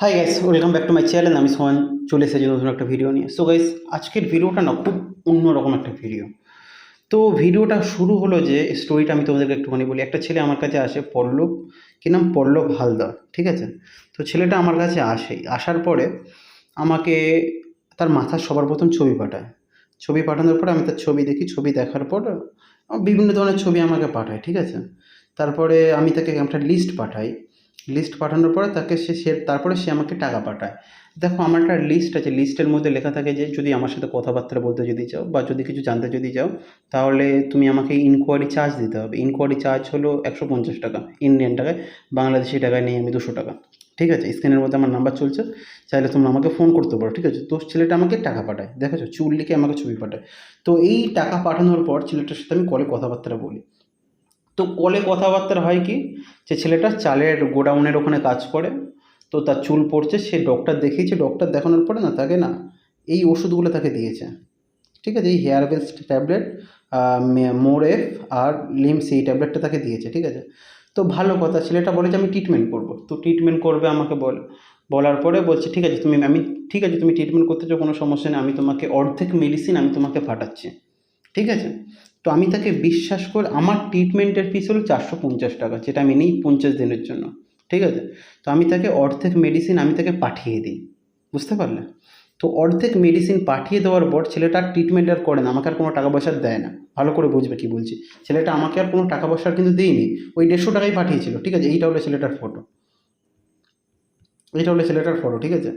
Hi guys welcome back to my channel আমি সোহান, চলে এসেছি নতুন একটা ভিডিও নিয়ে। সো গাইস আজকের ভিডিওটা না, খুব অন্যরকম একটা ভিডিও তো ভিডিওটা শুরু হলো যে স্টোরিটা আমি তোমাদেরকে একটুখানি বলি। একটা ছেলে আমার কাছে আসে, পল্লব, কি নাম? পল্লব হালদার, ঠিক আছে? তো ছেলেটা আমার কাছে আসে। আসার পরে আমাকে তার মাথার সবার প্রথম ছবি পাঠায়। ছবি পাঠানোর পরে আমি তার ছবি দেখি। ছবি দেখার পর বিভিন্ন ধরনের ছবি আমাকে পাঠায়, ঠিক আছে? তারপরে আমি তাকে একটা লিস্ট পাঠাই। লিস্ট পাঠানোর পরে তাকে সে সে, তারপরে সে আমাকে টাকা পাঠায়। দেখো, আমার একটা লিস্ট আছে। লিস্টের মধ্যে লেখা থাকে যে, যদি আমার সাথে কথাবার্তা বলতে যদি চাও বা যদি কিছু জানতে যদি চাও, তাহলে তুমি আমাকে ইনকোয়ারি চার্জ দিতে হবে। ইনকোয়ারি চার্জ হলো একশো পঞ্চাশ টাকা। ইন্ডিয়ান টাকায়, বাংলাদেশি টাকায় নিয়ে আমি দুশো টাকা। ঠিক আছে? স্ক্রিনের মধ্যে আমার নাম্বার চলছে। চাইলে তোমরা আমাকে ফোন করতে পারো। ঠিক আছে? তো ছেলেটা আমাকে টাকা পাঠায়। দেখেছ? চুল লিখে আমাকে ছবি পাঠায়। তো এই টাকা পাঠানোর পর ছেলেটার সাথে আমি কলে কথাবার্তা বলি। তো কলে কথাবার্তা হয় কি? যে ছেলেটা চালের গোডাউনের ওখানে কাজ করে, তো তার চুল পড়ছে, সে ডক্টর দেখিয়েছে ডক্টর দেখানোর পরে না তাকে না এই ওষুধগুলো তাকে দিয়েছে। ঠিক আছে, এই hair best tablet more F R limbs এই ট্যাবলেটটা তাকে দিয়েছে, ঠিক আছে? তো ভালো কথা, ছেলেটা বলে যে আমি ট্রিটমেন্ট করব। তো ট্রিটমেন্ট করবে আমাকে বল, বলার পরে বলছে, ঠিক আছে, তুমি, আমি, ঠিক আছে, তুমি ট্রিটমেন্ট করতে চাও, কোনো সমস্যা নেই, আমি তোমাকে অর্ধেক মেডিসিন আমি তোমাকে পাঠাচ্ছি ঠিক আছে? তো আমি তাকে বিশ্বাস করে আমার ট্রিটমেন্টের ফিস হলো চারশো পঞ্চাশ টাকা, যেটা আমি নিই পঞ্চাশ দিনের জন্য, ঠিক আছে? তো আমি তাকে অর্ধেক মেডিসিন আমি তাকে পাঠিয়ে দিই, বুঝতে পারলে? তো অর্ধেক মেডিসিন পাঠিয়ে দেওয়ার পর ছেলেটা ট্রিটমেন্ট আর করে না, আমাকে আর কোনো টাকা পয়সা দেয় না। ভালো করে বুঝবে কি বলছি? ছেলেটা আমাকে আর কোনো টাকা পয়সা কিন্তু দিইনি ওই দেড়শো টাকাই পাঠিয়েছিল, ঠিক আছে? এইটা হলো ছেলেটার ফটো এইটা হলো ছেলেটার ফটো ঠিক আছে?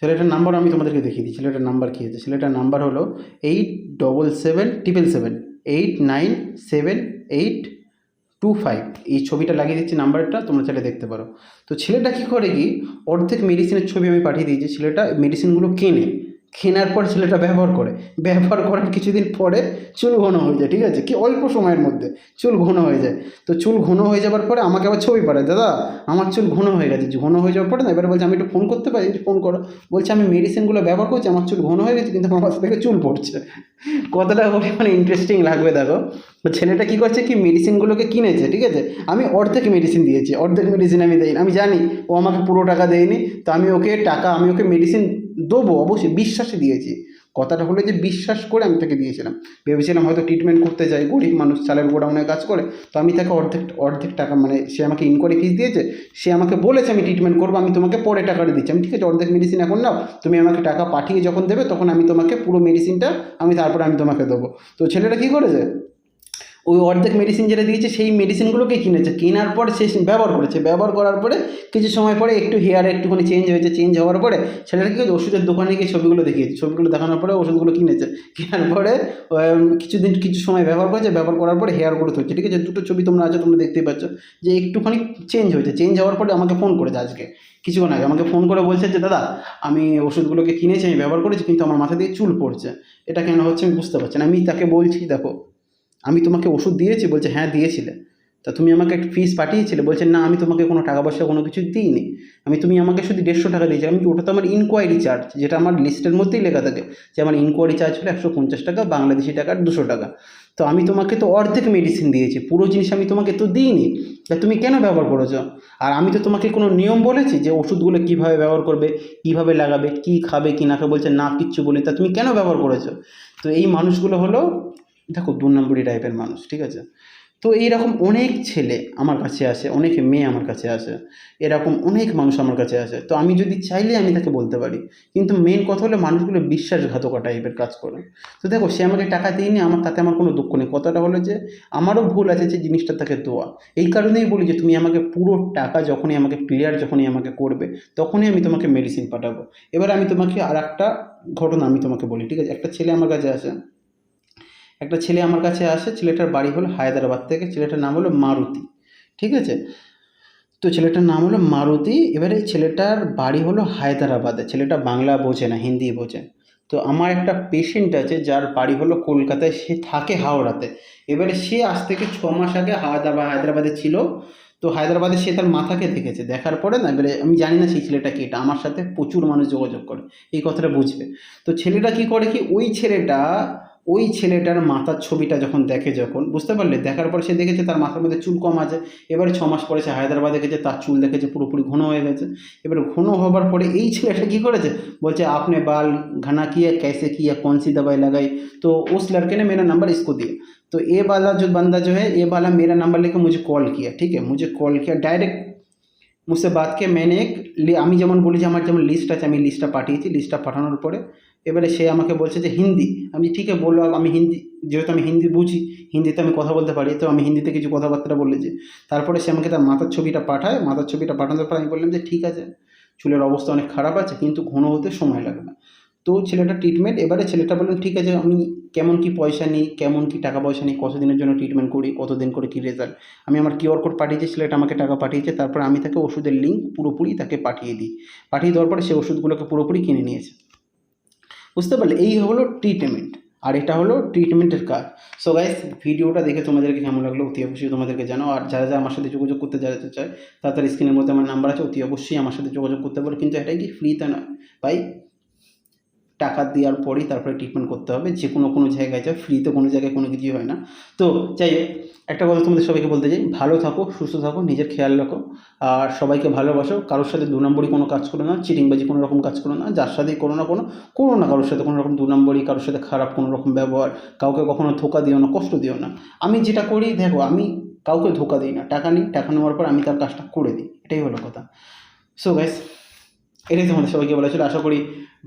ছেলেটার নাম্বার আমি তোমাদেরকে দেখিয়ে দিই, ছেলেটার নাম্বার কী আছে? ছেলেটার নাম্বার হলো eight double seven triple seven eight nine seven eight two five এই ছবিটা লাগিয়ে দিচ্ছি নাম্বারটা, তোমরা চাইলে দেখতে পারো। তো ছেলেটা কী করে কি, অর্ধেক মেডিসিনের ছবি আমি পাঠিয়ে দিয়েছি ছেলেটা। মেডিসিনগুলো কেনে। কেনার পর ছেলেটা ব্যবহার করে। ব্যবহার করার কিছুদিন পরে চুল ঘন হয়ে যায়, ঠিক আছে? কি অল্প সময়ের মধ্যে চুল ঘন হয়ে যায়। তো চুল ঘন হয়ে যাওয়ার পরে আমাকে আবার ছবি পাঠায়, দাদা, আমার চুল ঘন হয়ে গেছে। ঘন হয়ে যাওয়ার পরে না এবারে বলছে, আমি একটু ফোন করতে পারি, একটু ফোন করো। বলছে, আমি মেডিসিনগুলো ব্যবহার করছি, আমার চুল ঘন হয়ে গেছে, কিন্তু আমার থেকে চুল পড়ছে। কতটা পরিমাণে ইন্টারেস্টিং লাগবে, দেখো। তো ছেলেটা কী করছে কি মেডিসিনগুলোকে কিনেছে, ঠিক আছে? আমি অর্ধেক মেডিসিন দিয়েছি, অর্ধেক মেডিসিন আমি দেই, আমি জানি, ও আমাকে পুরো টাকা দেয়নি, তো আমি ওকে টাকা, আমি ওকে মেডিসিন দেবো, অবশ্যই বিশ্বাসে দিয়েছি। কথাটা হলো যে বিশ্বাস করে আমি তাকে দিয়েছিলাম। ভেবেছিলাম হয়তো ট্রিটমেন্ট করতে যাই, গরিব মানুষ, চালের গোডাউনে কাজ করে। তো আমি তাকে অর্ধেক অর্ধেক টাকা মানে সে আমাকে ইনকোয়ারি ফিস দিয়েছে, সে আমাকে বলেছে আমি ট্রিটমেন্ট করব, আমি তোমাকে পরে টাকাটা দিচ্ছি। আমি ঠিক আছে, অর্ধেক মেডিসিন এখন নাও, তুমি আমাকে টাকা পাঠিয়ে যখন দেবে, তখন আমি তোমাকে পুরো মেডিসিনটা আমি তারপরে আমি তোমাকে দেবো। তো ছেলেটা কী করেছে? ওই অর্ধেক মেডিসিন যেটা দিয়েছে, সেই মেডিসিনগুলোকে কিনেছে। কেনার পর সে ব্যবহার করেছে। ব্যবহার করার পরে কিছু সময় পরে একটু হেয়ার একটুখানি চেঞ্জ হয়েছে। চেঞ্জ হওয়ার পরে সেটা কি ওষুধের দোকানে গিয়ে ছবিগুলো দেখিয়েছে। ছবিগুলো দেখানোর পরে ওষুধগুলো কিনেছে। কেনার পরে কিছুদিন, কিছু সময় ব্যবহার করেছে। ব্যবহার করার পরে হেয়ার গ্রোথ হচ্ছে ঠিক আছে? দুটো ছবি তোমরা আছে, তোমরা দেখতেই পাচ্ছ যে একটুখানি চেঞ্জ হয়েছে। চেঞ্জ হওয়ার পরে আমাকে ফোন করেছে আজকে। কিছুক্ষণ আগে। আমাকে ফোন করে বলছে যে, দাদা, আমি ওষুধগুলোকে কিনেছি, আমি ব্যবহার করেছি, কিন্তু আমার মাথা দিয়ে চুল পড়ছে। এটা কেন হচ্ছে আমি বুঝতে পারছি না। আমি তাকে বলছি, দেখো আমি তোমাকে ওষুধ দিয়েছি, বলছে হ্যাঁ দিয়েছিলে। তা তুমি আমাকে একটা ফিস পাঠিয়েছিলে, বলছে, না, আমি তোমাকে কোনো টাকা পয়সা, কোনো কিছু দিইনি। আমি, তুমি আমাকে শুধু দেড়শো টাকা দিয়েছি আমি, ওটা তো আমার ইনকোয়ারি চার্জ যেটা আমার লিস্টের মধ্যেই লেখা থাকে, যে আমার ইনকোয়ারি চার্জ হলো একশো পঞ্চাশ টাকা, বাংলাদেশি টাকার দুশো টাকা। তো আমি তোমাকে তো অর্ধেক মেডিসিন দিয়েছি, পুরো জিনিস আমি তোমাকে তো দিইনি। তা তুমি কেন ব্যবহার করেছ? আর আমি তো তোমাকে কোনো নিয়ম বলেছি যে ওষুধগুলো কীভাবে ব্যবহার করবে, কীভাবে লাগাবে, কী খাবে, কী না খাবে? বলছে, না, কিচ্ছু বলি তা তুমি কেন ব্যবহার করেছ? তো এই মানুষগুলো হলো দেখো দু নম্বরই টাইপের মানুষ, ঠিক আছে? তো এইরকম অনেক ছেলে আমার কাছে আসে, অনেক মেয়ে আমার কাছে আসে, এরকম অনেক মানুষ আমার কাছে আসে। তো আমি যদি চাইলে আমি তাকে বলতে পারি। কিন্তু মেন কথা হলো মানুষগুলো বিশ্বাসঘাতকা টাইপের কাজ করে। তো দেখো, সে আমাকে টাকা দিইনি আমার তাতে আমার কোনো দুঃখ নেই। কথাটা হলো যে, আমারও ভুল আছে যে জিনিসটা তাকে দেওয়া। এই কারণেই বলি যে, তুমি আমাকে পুরো টাকা যখনই আমাকে ক্লিয়ার যখনই আমাকে করবে, তখনই আমি তোমাকে মেডিসিন পাঠাবো। এবার আমি তোমাকে আর একটা ঘটনা আমি তোমাকে বলি, ঠিক আছে? একটা ছেলে আমার কাছে আসে একটা ছেলে আমার কাছে আসে, ছেলেটার বাড়ি হলো হায়দ্রাবাদ থেকে, ছেলেটার নাম হলো মারুতি, ঠিক আছে? তো ছেলেটার নাম হলো মারুতি, এবারে ছেলেটার বাড়ি হলো হায়দ্রাবাদে, ছেলেটা বাংলা বোঝে না, হিন্দি বোঝে। তো আমার একটা পেশেন্ট আছে, যার বাড়ি হলো কলকাতায়, সে থাকে হাওড়াতে। এবারে সে আজ থেকে ছ মাস আগে হায়দ্রাবাদ হায়দ্রাবাদে ছিল। তো হায়দ্রাবাদে সে তার মাথাকে দেখেছে, দেখার পরে না, এবারে আমি জানি না সেই ছেলেটা কি এটা, আমার সাথে প্রচুর মানুষ যোগাযোগ করে, এই কথাটা বুঝবে। তো ছেলেটা কি করে কি, ওই ছেলেটা ওই ছেলেটার মাথার ছবিটা যখন দেখে যখন বুঝতে পারলে দেখার পর সে দেখেছে তার মাথার মধ্যে চুল কম আছে এবারে ছ মাস পরে সে হায়দ্রাবাদ দেখেছে তার চুল দেখেছে পুরোপুরি ঘন হয়ে গেছে এবারে ঘন হবার পরে এই ছেলেটা কী করেছে বলছে আপনি बाल घना किया कैसे किया कौन सी दवाई लगाई तो उस लड़के ने मेरा नंबर इसको दिया तो ये वाला जो बंदा जो है ये वाला मेरा नंबर लेकर मुझे कॉल किया ठीक है मुझे कॉल किया डायरेक्ट মুসে বাদকে মেনে এক লি- আমি যেমন বলি যে আমার যেমন লিস্ট আছে আমি লিস্টটা পাঠিয়েছি লিস্টটা পাঠানোর পরে এবারে সে আমাকে বলছে যে হিন্দি। আমি ঠিক বলল আমি হিন্দি, যেহেতু আমি হিন্দি বুঝি, হিন্দিতে আমি কথা বলতে পারি, তো আমি হিন্দিতে কিছু কথাবার্তা বললে যে। তারপরে সে আমাকে তার মাথার ছবিটা পাঠায়, মাথার ছবিটা পাঠানোর পর আমি বললাম যে, ঠিক আছে, চুলের অবস্থা অনেক খারাপ আছে, কিন্তু ঘন হতে সময় লাগবে তো ছেলেটা ট্রিটমেন্ট এবারে ছেলেটা বললাম ঠিক আছে, আমি কেমন কি পয়সা নিই, কেমন কি টাকা পয়সা নিই, কতদিনের জন্য ট্রিটমেন্ট করি, কতদিন করে কী রেজাল্ট আমি আমার কিউআর কোড পাঠিয়েছি, ছেলেটা আমাকে টাকা পাঠিয়েছে, তারপর আমি তাকে ওষুধের লিঙ্ক পুরোপুরি তাকে পাঠিয়ে দিই। পাঠিয়ে দেওয়ার পরে সে ওষুধগুলোকে পুরোপুরি কিনে নিয়েছে। বুঝতে পারলে? এই হলো ট্রিটমেন্ট আর এটা হলো ট্রিটমেন্টের কাজ। সো গাইস ভিডিওটা দেখে তোমাদেরকে কেমন লাগল অতি অবশ্যই তোমাদেরকে জানাও। আর যারা যারা আমার সাথে যোগাযোগ করতে যাতে চায়, তার স্ক্রিনের মধ্যে আমার নাম্বার আছে, অতি অবশ্যই আমার সাথে যোগাযোগ করতে পারো। কিন্তু এটাই কি ফ্রিতে নয়? ভাই টাকা দেওয়ার পরেই তারপরে ট্রিটমেন্ট করতে হবে। যে কোনো কোনো জায়গায় যায় ফ্রিতে কোনো জায়গায় কোনো কিছুই হয় না। তো যাই একটা কথা তোমাদের সবাইকে বলতে চাই, ভালো থাকো, সুস্থ থাকো, নিজের খেয়াল রাখো। আর সবাইকে ভালোবাসো, কারোর সাথে দু নম্বরই কোনো কাজ করো না, চিটিংবাজি কোনো রকম কাজ করো না, যার সাথেই করো না কোনো, করো না কারোর সাথে কোনো রকম দু নম্বরই, কারোর সাথে খারাপ কোনো রকম ব্যবহার, কাউকে কখনো ধোকা দিও না, কষ্ট দিও না। আমি যেটা করি, দেখো, আমি কাউকে ধোকা দিই না। টাকা নিই, টাকা নেওয়ার পর আমি তার কাজটা করে দিই। এটাই হলো কথা। সো গাইস এটাই তোমাদের সবাইকে বলেছিল আশা করি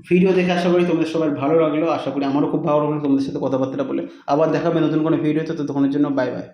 ভিডিও দেখে আশা করি তোমাদের সবাই ভালো লাগল। আশা করি আমারও খুব ভালো লাগল তোমাদের সাথে কথাবার্তা বলে। আবার দেখাবে নতুন কোনো ভিডিও তো তখনের জন্য বাই বাই